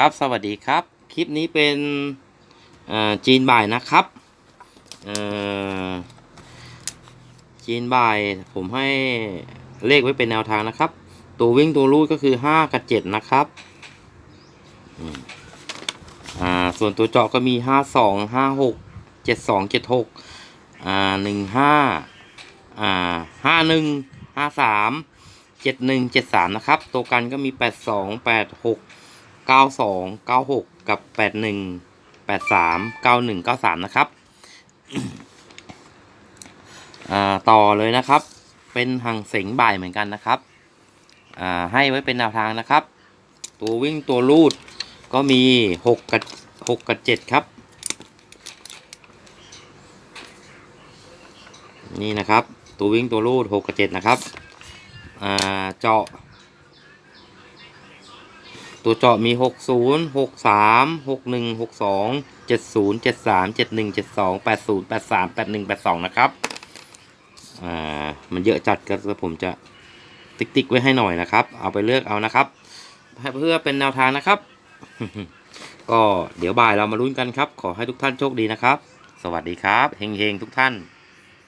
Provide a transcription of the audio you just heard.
ครับสวัสดีครับ คลิปนี้เป็นจีนบ่ายนะครับจีนบ่ายผมให้เลขไว้เป็นแนวทางนะครับ ตัววิ่งตัวรูดก็คือห้ากับเจ็ดนะครับส่วนตัวเจาะก็มีหหหห้้าาสองกเจ็ดสองเจ็ดหกหนึ่งห้าห้าหนึ่งห้าสามเจ็ดหนึ่งเจ็ดสามนะครับ ตัวกันก็มีแปดสองแปดหก 92 96 กับ 81 83 91 93 นะครับต่อเลยนะครับ เป็นหังเสงบ่ายเหมือนกันนะครับให้ไว้เป็นแนวทางนะครับ ตัววิ่งตัวรูดก็มี 6 กับ 6 กับ 7 ครับ นี่นะครับ ตัววิ่งตัวรูด 6 กับ 7 นะครับเจาะ ตัวเจาะมี 60 63 61 62 70 73 71 72 80 83 81 82 นะครับ อ่า มันเยอะจัดก็ผมจะติ๊กติ๊กไว้ให้หน่อยนะครับ เอาไปเลือกเอานะครับ เพื่อเป็นแนวทางนะครับ ก็เดี๋ยวบ่ายเรามาลุ้นกันครับ ขอให้ทุกท่านโชคดีนะครับ สวัสดีครับ เฮงๆทุกท่าน